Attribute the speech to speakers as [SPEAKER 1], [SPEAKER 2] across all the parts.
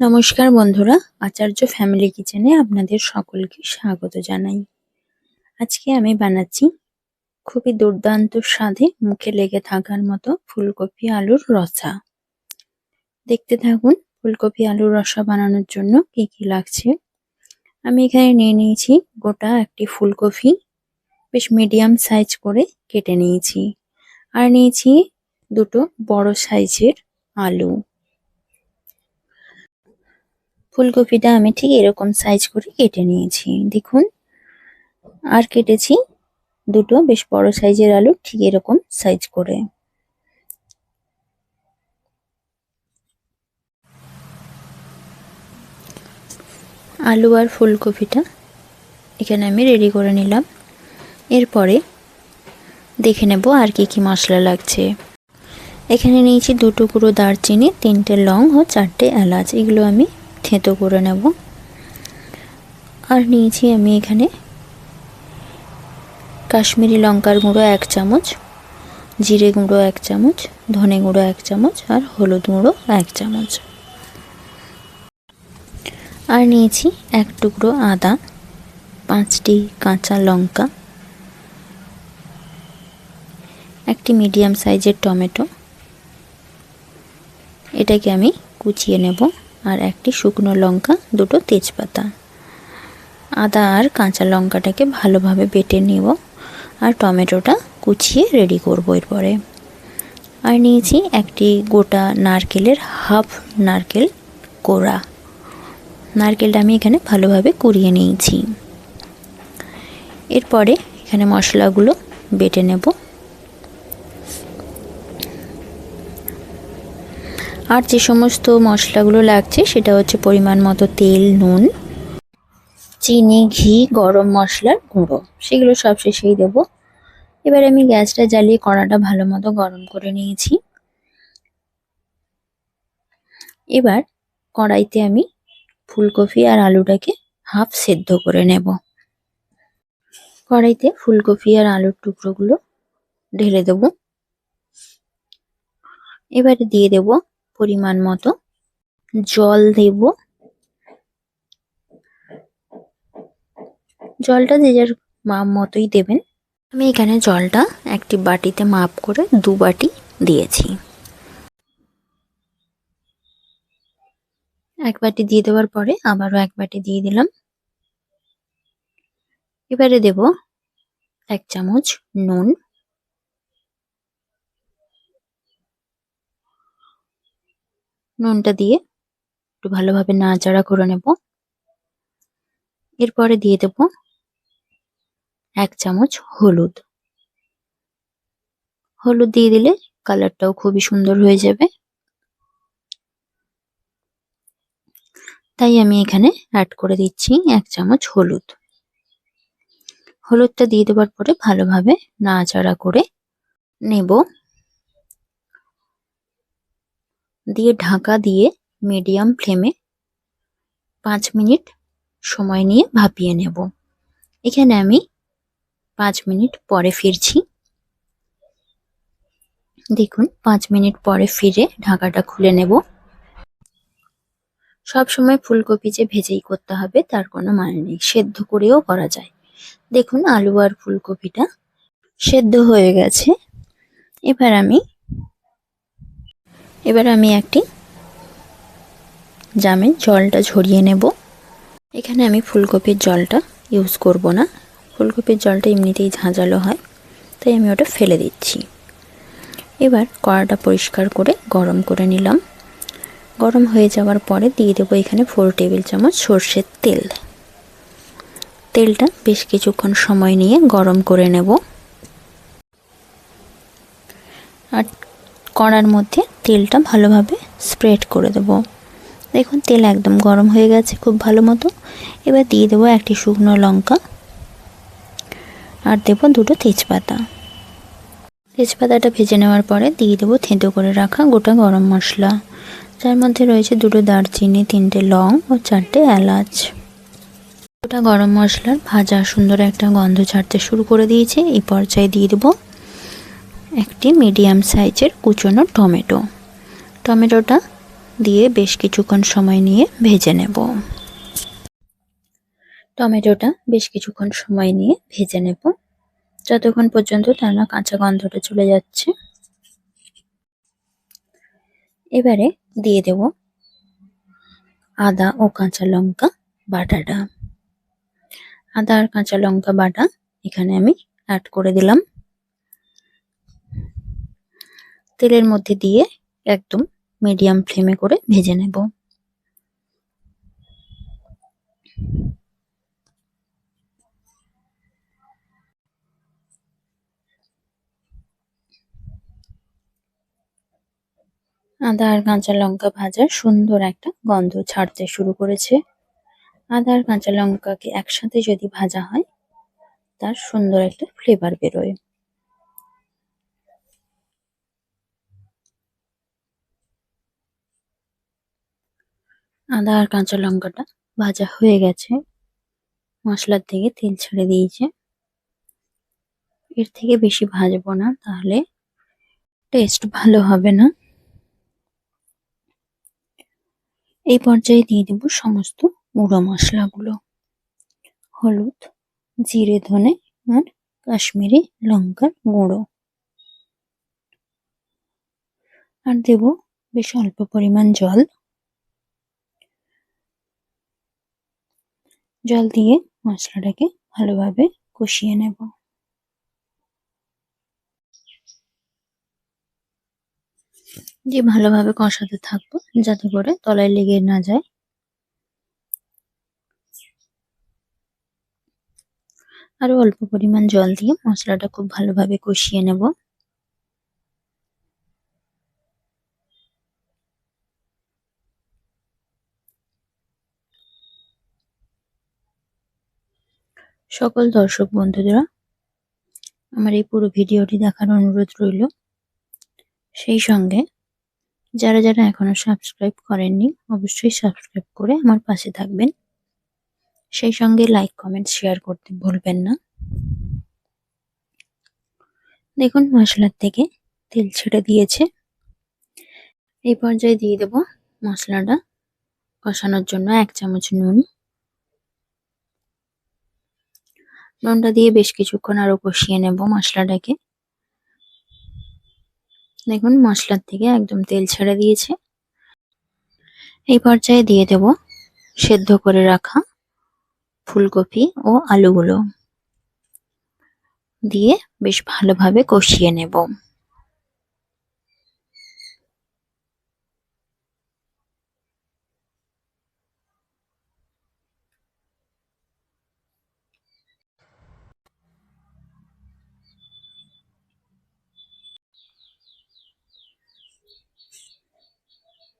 [SPEAKER 1] নমস্কার বন্ধুরা, আচার্য ফ্যামিলি কিচেনে আপনাদের সকলকে স্বাগত জানাই। আজকে আমি বানাচ্ছি খুবই দুর্দান্ত স্বাদে মুখে লেগে থাকার মতো ফুলকপি আলুর রসা। দেখতে থাকুন ফুলকপি আলুর রসা বানানোর জন্য কি কি লাগছে। আমি এখানে নিয়ে নিয়েছি গোটা একটি ফুলকপি, বেশ মিডিয়াম সাইজ করে কেটে নিয়েছি। আর নিয়েছি দুটো বড় সাইজের আলু। ফুলকপিটা আমি ঠিক এরকম সাইজ করে কেটে নিয়েছি। দেখুন, আর কেটেছি দুটো বেশ বড় সাইজের আলু ঠিক এরকম সাইজ করে। আলু আর ফুলকপিটা এখানে আমি রেডি করে নিলাম। এরপরে দেখে নেব আর কি কি মশলা লাগছে। এখানে নিয়েছি দুটো গুঁড়ো দারচিনি, তিনটে লং ও চারটে এলাচ। এগুলো আমি থেঁতো করে নেব। আর নিয়েছি আমি এখানে কাশ্মীরি লঙ্কার গুঁড়ো এক চামচ, জিরে গুঁড়ো এক চামচ, ধনে গুঁড়ো এক চামচ আর হলুদ গুঁড়ো এক চামচ। আর নিয়েছি এক টুকরো আদা, পাঁচটি কাঁচা লঙ্কা, একটি মিডিয়াম সাইজের টমেটো। এটাকে আমি কুচিয়ে নেব। আর একটি শুকনো লঙ্কা, দুটো তেজপাতা। আদা আর কাঁচা লঙ্কাটাকে ভালোভাবে বেটে নেব আর টমেটোটা কুচিয়ে রেডি করব এরপরে। আর নিয়েছি একটি গোটা নারকেলের হাফ নারকেল কোড়া। নারকেলটা আমি এখানে ভালোভাবে কুড়িয়ে নিয়েছি। এরপরে এখানে মশলাগুলো বেটে নেব। আর যে সমস্ত মশলাগুলো লাগছে, সেটা হচ্ছে পরিমাণ মতো তেল, নুন, চিনি, ঘি, গরম মশলার গুঁড়ো। সেগুলো সব শেষেই দেবো। এবার আমি গ্যাসটা জ্বালিয়ে কড়াটা ভালো মতো গরম করে নিয়েছি। এবার কড়াইতে আমি ফুলকপি আর আলুটাকে হাফ সেদ্ধ করে নেব। কড়াইতে ফুলকপি আর আলুর টুকরোগুলো ঢেলে দেব। এবারে দিয়ে দেব পরিমাণ মতো জল দেব। জলটা যে যার মাপ মতোই দেবেন। আমি এখানে জলটা একটি বাটিতে মাপ করে দু বাটি দিয়েছি। এক বাটি দিয়ে দেওয়ার পরে আবারও এক বাটি দিয়ে দিলাম। এবারে দেব এক চামচ নুন। নুনটা দিয়ে একটু ভালোভাবে নাড়াচাড়া করে নেব। এরপরে দিয়ে দেব এক চামচ হলুদ। হলুদ দিয়ে দিলে কালারটাও খুবই সুন্দর হয়ে যাবে। তাই আমি এখানে অ্যাড করে দিচ্ছি এক চামচ হলুদ। হলুদটা দিয়ে দেওয়ার পরে ভালোভাবে নাড়াচাড়া করে নেব। দিয়ে ঢাকা দিয়ে মিডিয়াম ফ্লেমে পাঁচ মিনিট সময় নিয়ে ভাপিয়ে নেব। এখানে আমি পাঁচ মিনিট পরে ফিরছি। দেখুন, পাঁচ মিনিট পরে ফিরে ঢাকাটা খুলে নেব। সব সময় ফুলকপি যে ভেজেই করতে হবে, তার কোনো মানে নেই। সেদ্ধ করেও করা যায়। দেখুন, আলু আর ফুলকপিটা সেদ্ধ হয়ে গেছে। এবার আমি এবার আমি একটি জামে জলটা ঝরিয়ে নেব। এখানে আমি ফুলকপির জলটা ইউজ করব না। ফুলকপির জলটা এমনিতেই ঝাঁঝালো হয়, তাই আমি ওটা ফেলে দিচ্ছি। এবার কড়াটা পরিষ্কার করে গরম করে নিলাম। গরম হয়ে যাওয়ার পরে দিয়ে দেবো এখানে ফোর টেবিল চামচ সর্ষের তেল। তেলটা বেশ কিছুক্ষণ সময় নিয়ে গরম করে নেব। আর কড়ার মধ্যে তেলটা ভালোভাবে স্প্রেড করে দেব। দেখুন, তেল একদম গরম হয়ে গেছে খুব ভালো মতো। এবার দিয়ে দেবো একটি শুকনো লঙ্কা। আর দেব দুটো তেজপাতা। তেজপাতাটা ভেজে নেওয়ার পরে দিয়ে দেবো থেঁতো করে রাখা গোটা গরম মশলা। যার মধ্যে রয়েছে দুটো দারচিনি, তিনটে লং ও চারটে এলাচ। গোটা গরম মশলার ভাজা সুন্দর একটা গন্ধ ছাড়তে শুরু করে দিয়েছে। এই পর্যায়ে দিয়ে দেবো একটি মিডিয়াম সাইজের কুচনো টমেটো। টমেটোটা দিয়ে বেশ কিছুক্ষণ সময় নিয়ে ভেজে নেব। টমেটোটা বেশ কিছুক্ষণ সময় নিয়ে ভেজে নেব। যতক্ষণ পর্যন্ত তার না কাঁচা গন্ধটা চলে যাচ্ছে। এবারে দিয়ে দেব আদা ও কাঁচা লঙ্কা বাটাটা। আদা আর কাঁচা লঙ্কা বাটা এখানে আমি অ্যাড করে দিলাম। তেলের মধ্যে দিয়ে একদম মিডিয়াম ফ্লেমে করে ভেজে নেব। আদা আর কাঁচা লঙ্কা ভাজার সুন্দর একটা গন্ধ ছাড়তে শুরু করেছে। আদা আর কাঁচা লঙ্কাকে একসাথে যদি ভাজা হয়, তার সুন্দর একটা ফ্লেভার বেরোয়। আদা আর কাঁচা লঙ্কাটা ভাজা হয়ে গেছে। মশলার থেকে তেল ছেড়ে দিয়েছে। এর থেকে বেশি ভাজবো না, তাহলে টেস্ট ভালো হবে না। এই পর্যায়ে দিয়ে দেব সমস্ত গুঁড়ো মশলাগুলো। হলুদ, জিরে, ধনে আর কাশ্মীরি লঙ্কার গুঁড়ো। আর দেব বেশ অল্প পরিমাণ জল। জল দিয়ে মশলাটাকে ভালোভাবে কষিয়ে নেব। যে ভালোভাবে কষাতে থাকব যাতে করে তলায় লেগে না যায়। আরও অল্প পরিমাণ জল দিয়ে মশলাটা খুব ভালোভাবে কষিয়ে নেব। সকল দর্শক বন্ধুরা আমার এই পুরো ভিডিওটি দেখার অনুরোধ রইল। সেই সঙ্গে যারা যারা এখনও সাবস্ক্রাইব করেননি, অবশ্যই সাবস্ক্রাইব করে আমার পাশে থাকবেন। সেই সঙ্গে লাইক, কমেন্ট, শেয়ার করতে ভুলবেন না। দেখুন, মশলার থেকে তেল ছেড়ে দিয়েছে। এই পর্যায়ে দিয়ে দেব মশলাটা কষানোর জন্য এক চামচ নুন। নুনটা দিয়ে বেশ কিছুক্ষণ আরও কষিয়ে নেব মশলাটাকে। দেখুন, মশলার থেকে একদম তেল ছেড়ে দিয়েছে। এই পর্যায়ে দিয়ে দেব সেদ্ধ করে রাখা ফুলকপি ও আলুগুলো। দিয়ে বেশ ভালোভাবে কষিয়ে নেব।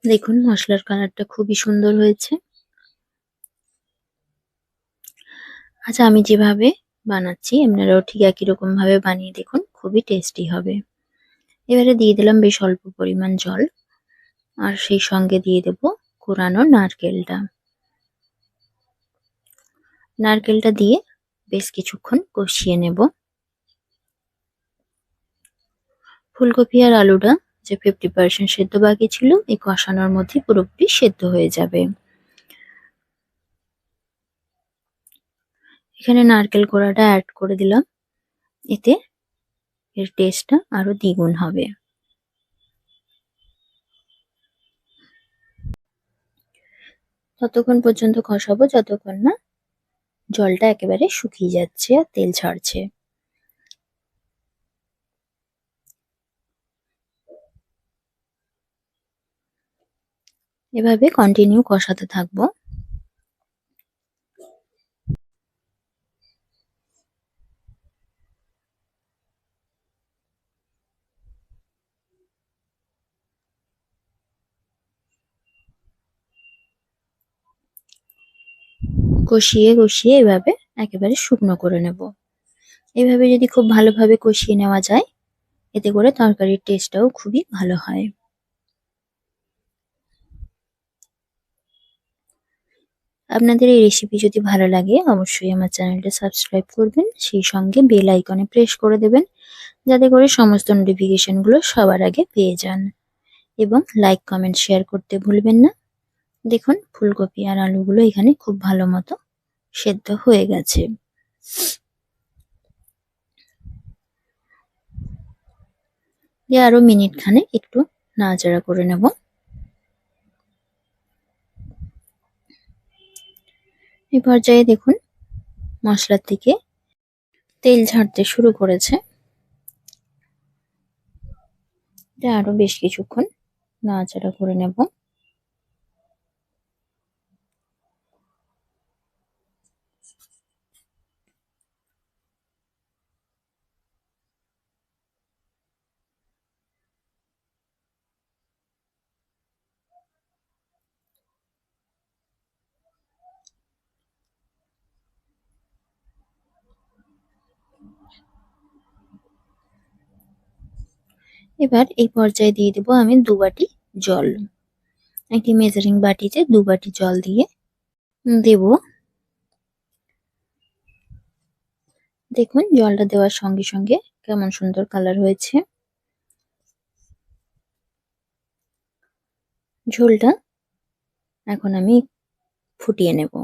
[SPEAKER 1] দেখুন, মশলার কালারটা খুবই সুন্দর হয়েছে। আচ্ছা আমি যেভাবে বানাচ্ছি, আপনারাও ঠিক একই রকম ভাবে বানিয়ে দেখুন, খুবই টেস্টি হবে। এবারে দিয়ে দিলাম বেশ অল্প পরিমাণ জল, আর সেই সঙ্গে দিয়ে দেব কোরানো নারকেলটা। নারকেলটা দিয়ে বেশ কিছুক্ষণ কষিয়ে নেব। ফুলকপি আর আলুটা যে ফিফটি পার্সেন্ট সেদ্ধ বাকি ছিল, এই কষানোর মধ্যে পুরোপুরি সেদ্ধ হয়ে যাবে। এখানে নারকেল কোড়াটা অ্যাড করে দিলাম। এতে এর টেস্টটা আরও দ্বিগুণ হবে। ততক্ষণ পর্যন্ত কষাবো, যতক্ষণ না জলটা একেবারে শুকিয়ে যাচ্ছে আর তেল ছাড়ছে এভাবে কন্টিনিউ কষাতে থাকব। কষিয়ে কষিয়ে এভাবে একেবারে শুকনো করে নেব। এভাবে যদি খুব ভালোভাবে কষিয়ে নেওয়া যায়, এতে করে তরকারির টেস্টটাও খুবই ভালো হয়। আপনাদের এই রেসিপি যদি ভালো লাগে, অবশ্যই আমার চ্যানেলটা সাবস্ক্রাইব করবেন, সেই সঙ্গে বেল আইকনে প্রেস করে দেবেন, যাতে করে সমস্ত নোটিফিকেশনগুলো সবার আগে পেয়ে যান। এবং লাইক কমেন্ট শেয়ার করতে ভুলবেন না। দেখুন, ফুলকপি আর আলুগুলো এখানে খুব ভালো মতো সেদ্ধ হয়ে গেছে। দিয়ে আরও মিনিট খানে একটু নাড়াচাড়া করে নেব। এই পর্যায়ে দেখুন, মশলার দিকে তেল ঝাড়তে শুরু করেছে। আরও বেশ কিছুক্ষণ নাড়াচাড়া করে নেব। এবার এই পর্যায়ে দিয়ে দেবো আমি দু বাটি জল। একটি মেজারিং বাটিতে দু বাটি জল দিয়ে দেব। দেখুন, জলটা দেওয়ার সঙ্গে সঙ্গে কেমন সুন্দর কালার হয়েছে। ঝোলটা এখন আমি ফুটিয়ে নেব।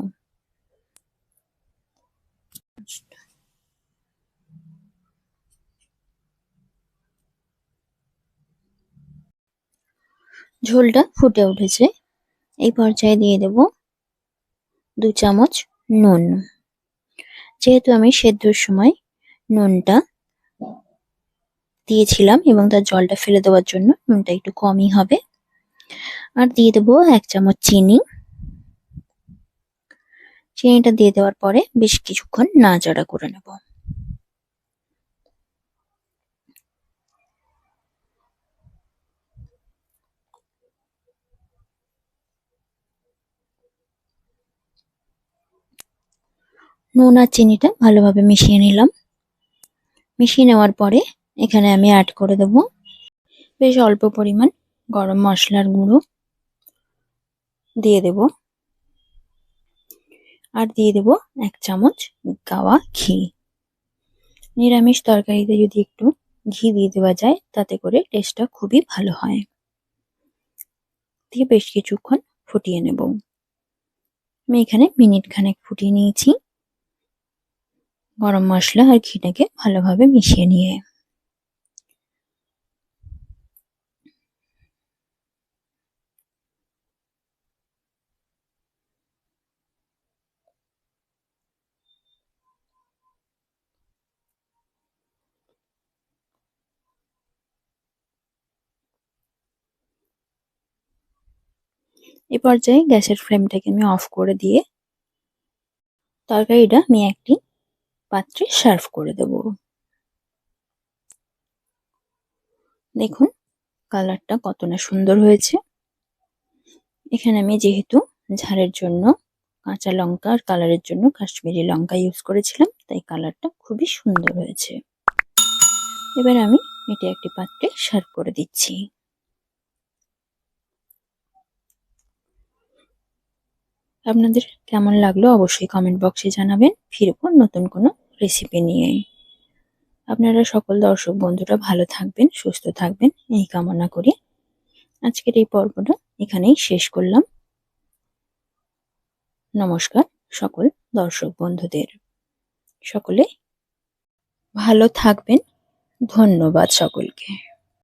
[SPEAKER 1] ঝোলটা ফুটে উঠেছে। এই পর্যায়ে দিয়ে দেব দু চামচ নুন। যেহেতু আমি সেদ্ধর সময় নুনটা দিয়েছিলাম এবং তার জলটা ফেলে দেওয়ার জন্য নুনটা একটু কমই হবে। আর দিয়ে দেবো এক চামচ চিনি। চিনিটা দিয়ে দেওয়ার পরে বেশ কিছুক্ষণ নাড়াচাড়া করে নেব। নুন আর চিনিটা ভালোভাবে মিশিয়ে নিলাম। মিশিয়ে নেওয়ার পরে এখানে আমি অ্যাড করে দেব বেশ অল্প পরিমাণ গরম মশলার গুঁড়ো। দিয়ে দেব। আর দিয়ে দেব এক চামচ গাওয়া ঘি। নিরামিষ তরকারিতে যদি একটু ঘি দিয়ে দেওয়া যায়, তাতে করে টেস্টটা খুবই ভালো হয়। দিয়ে বেশ কিছুক্ষণ ফুটিয়ে নেব। আমি এখানে মিনিট খানেক ফুটিয়ে নিয়েছি। গরম মশলা আর ঘিটাকে ভালোভাবে মিশিয়ে নিয়ে। এ পর্যায়ে গ্যাসের ফ্লেমটাকে আমি অফ করে দিয়ে তরকারিটা আমি একটি পাত্রে সার্ভ করে দেব। দেখুন কালারটা কত না সুন্দর হয়েছে। এখানে আমি যেহেতু ঝাড়ের জন্য কাঁচা লঙ্কা আর কালারের জন্য কাশ্মীরি লঙ্কা ইউজ করেছিলাম, তাই কালারটা খুবই সুন্দর হয়েছে। এবার আমি এটি একটি পাত্রে সার্ভ করে দিচ্ছি। আপনাদের কেমন লাগল অবশ্যই কমেন্ট বক্সে জানাবেন। ফিরবো নতুন কোনো রেসিপি নিয়ে। আপনারা সকল দর্শক বন্ধুরা ভালো থাকবেন, সুস্থ থাকবেন, এই কামনা করি। আজকের এই পর্বটা এখানেই শেষ করলাম। নমস্কার সকল দর্শক বন্ধুদের। সকলে ভালো থাকবেন। ধন্যবাদ সকলকে।